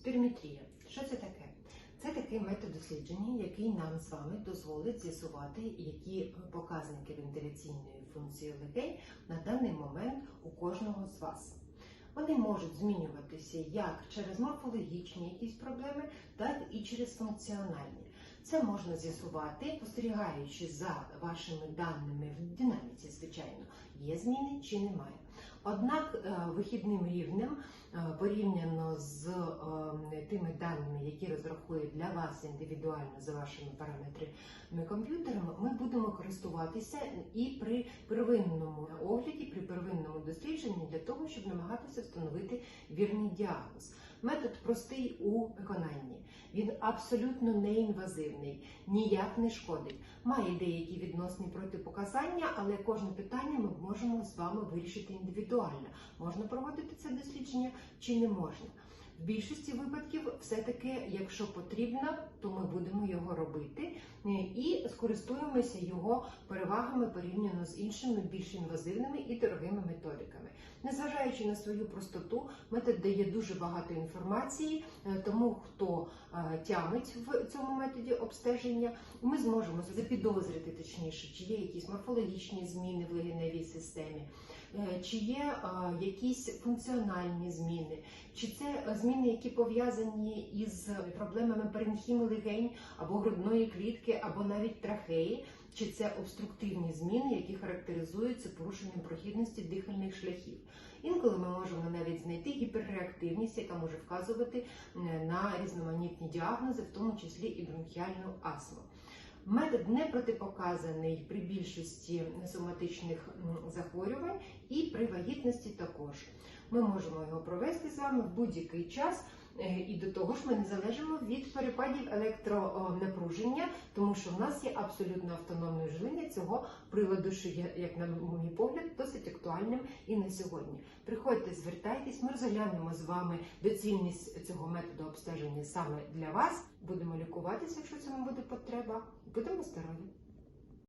Спірометрія. Що це таке? Це такий метод дослідження, який нам з вами дозволить з'ясувати, які показники вентиляційної функції легень на даний момент у кожного з вас. Вони можуть змінюватися як через морфологічні якісь проблеми, так і через функціональні. Це можна з'ясувати, спостерігаючи за вашими даними в динаміці, звичайно, є зміни чи немає. Однак е, вихідним рівнем е, порівняно з е, тими даними, які розрахує для вас індивідуально за вашими параметрами комп'ютерами, ми будемо користуватися і при первинному огляді, при первинному дослідженні для того, щоб намагатися встановити вірний діагноз. Метод простий у виконанні. Він абсолютно неінвазивний, ніяк не шкодить. Має деякі відносні протипоказання, але кожне питання ми можемо з вами вирішити індивідуально. Можна проводити це дослідження чи не можна. В більшості випадків, все-таки, якщо потрібно, то ми будемо його робити е, і скористуємося його перевагами порівняно з іншими більш інвазивними і дорогими методиками. Незважаючи на свою простоту, метод дає дуже багато інформації, е, тому хто е, тямить в цьому методі обстеження, ми зможемо запідозрити точніше, чи є якісь морфологічні зміни в легеневій системі, чи є е, якісь функціональні зміни, чи це е, зміни, які пов'язані із проблемами паренхіми легень або грудної клітки, або навіть трахеї, чи це обструктивні зміни, які характеризуються порушенням прохідності дихальних шляхів. Інколи ми можемо навіть знайти гіперреактивність, яка може вказувати е, на різноманітні діагнози, в тому числі і бронхіальну астму. Метод не протипоказаний при більшості соматичних захворювань і при вагітності також. Ми можемо його провести з вами в будь-який час. Е, І до того ж ми не залежимо від перепадів електронапруження, тому що в нас є абсолютно автономне живлення цього приладу, що є, як на мій погляд, досить актуальним і на сьогодні. Приходьте, звертайтесь, ми розглянемо з вами доцільність цього методу обстеження саме для вас. Будемо лікуватися, якщо цьому буде потреба. Будемо здорові!